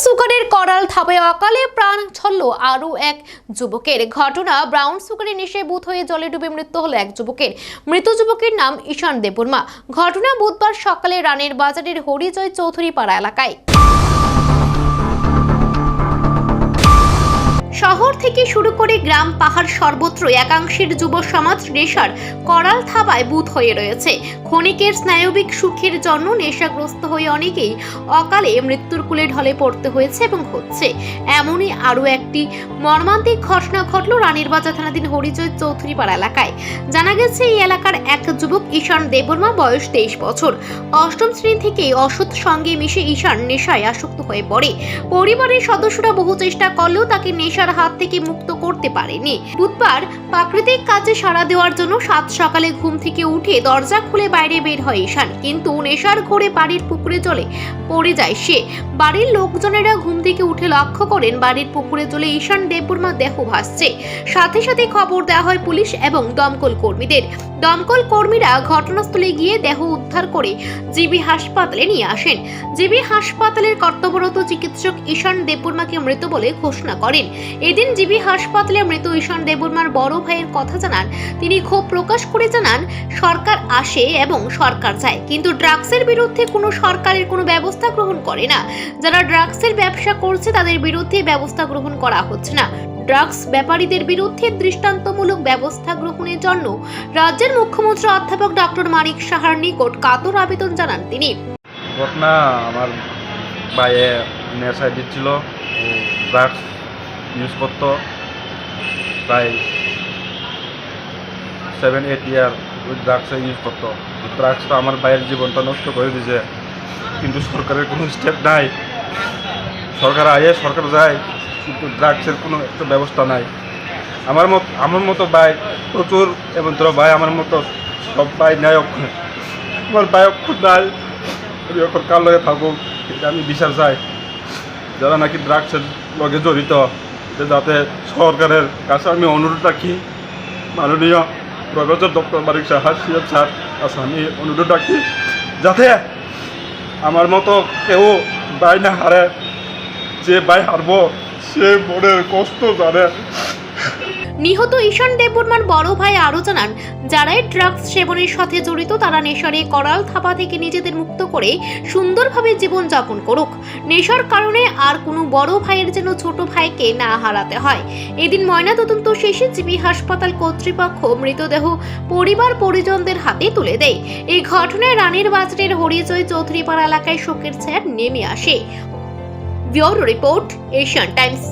সুগারের করাল থাপে অকালে প্রাণ ছড়ল আরও এক যুবকের ঘটনা। ব্রাউন সুগারের নেশে বুথ হয়ে জলে ডুবে মৃত্যু হলো এক যুবকের। মৃত যুবকের নাম ঈশান দেবর্মা ঘটনা বুধবার সকালে রানের বাজারের হরিজয় চৌধুরী পাড়া এলাকায়। থেকে শুরু করে গ্রাম পাহাড় সর্বত্র একাংশের যুব সমাজ নেশার করাল থাবায় বুধ হয়ে রয়েছে। ক্ষণিকের স্নায়বিক সুখের জন্য নেশাগ্রস্ত হয়ে অনেকেই অকালে মৃত্যুর কুলে ঢলে পড়তে হয়েছে এবং হচ্ছে। এমনই আরও একটি মর্মান্তিক ঘটনা ঘটল বাজার থানাধীন হরিজয় চৌধুরীপাড়া এলাকায়। জানা গেছে, এই এলাকার এক যুবক ঈশান দেববর্মা, বয়স তেইশ বছর। অষ্টম শ্রেণি থেকে অসৎ সঙ্গে মিশে ঈশান নেশায় আসক্ত হয়ে পড়ে। পরিবারের সদস্যরা বহু চেষ্টা করলেও তাকে নেশার হাত থেকে মুক্ত করতে পারেনি। বুধবার প্রাকৃতিক কাজে সাড়া দেওয়ার জন্য সাত সকালে ঘুম থেকে উঠে দরজা খুলে বাইরে বের হয় ঈশান। কিন্তু নেশার ঘোরে বাড়ির পুকুরে জলে পড়ে যায় সে। বাড়ির লোকজনেরা ঘুম থেকে উঠে লক্ষ্য করেন বাড়ির পুকুরে জলে ঈশান দেববর্মা দেহ ভাসছে। সাথে সাথে খবর দেওয়া হয় পুলিশ এবং দমকল কর্মীদের। দমকল কর্মীরা ঘটনাস্থলে গিয়ে দেহ উদ্ধার করে জিবি হাসপাতালে নিয়ে আসেন। জিবি হাসপাতালের কর্তব্যরত চিকিৎসক ঈশান দেববর্মাকে মৃত বলে ঘোষণা করেন। এদিন জিবি হাসপাতালে মৃত ঈশান দেববর্মার বড় ভাইয়ের কথা জানান। তিনি ক্ষোভ প্রকাশ করে জানান, সরকার আসে এবং সরকার যায়। কিন্তু ড্রাগসের বিরুদ্ধে কোনো সরকারের কোনো ব্যবস্থা গ্রহণ করে না। যারা ড্রাগসের ব্যবসা করছে, তাদের বিরুদ্ধে ব্যবস্থা গ্রহণ করা হচ্ছে না। ড্রাগস ব্যাপারীদের বিরুদ্ধে দৃষ্টান্তমূলক ব্যবস্থা গ্রহণের জন্য রাজ্যের মুখ্যমন্ত্রী অধ্যাপক ডক্টর মানিক সাহার নিকট কাতর আবেদন জানান তিনি। ঘটনা আমার বাইয়ে নেশায় দিচ্ছিল ড্রাগস করতো প্রায় সেভেন এইট ইয়ার ওই ড্রাগসে ইউজ করতো ড্রাগসটা আমার বাইয়ের জীবনটা নষ্ট করে দিয়েছে কিন্তু সরকারের কোনো স্টেপ নাই। সরকার আয়ে, সরকার যায়, কিন্তু ড্রাগসের কোনো একটা ব্যবস্থা নাই। আমার মত, আমার মতো ভাই প্রচুর এবং তোর ভাই, আমার মতো সব ভাই অক্ষর আমার ভাই অক্ষর নাই। আমি এখন কার লগে এটা আমি বিচার চাই। যারা নাকি ড্রাগসের লগে জড়িত। যাতে সরকারের কাছে আমি অনুরোধ রাখি, মাননীয় professor doctor Barik Saha CM sir, কাছে আমি অনুরোধ রাখি, যাতে আমার মতো কেউ বাই না হারে, যে বাই হারবো, সে মনের কষ্ট জানে। নিহত ঈশান দেববর্মার বড় ভাই আরও জানান যারাই ড্রাগস সেবনের সাথে জড়িত, তারা নেশারে করাল থাপা থেকে নিজেদের মুক্ত করে সুন্দরভাবে জীবন যাপন করুক। নেশার কারণে আর কোনো বড় ভাইয়ের যেন ছোট ভাইকে না হারাতে হয়। এদিন ময়নাতদন্ত শেষে জিবি হাসপাতাল কর্তৃপক্ষ মৃতদেহ পরিবার পরিজনদের হাতে তুলে দেয়। এই ঘটনায় রানীর বাজারের হরিজয় চৌধুরীপাড়া এলাকায় শোকের ছায়া নেমে আসে। Bureau report, Asian Times.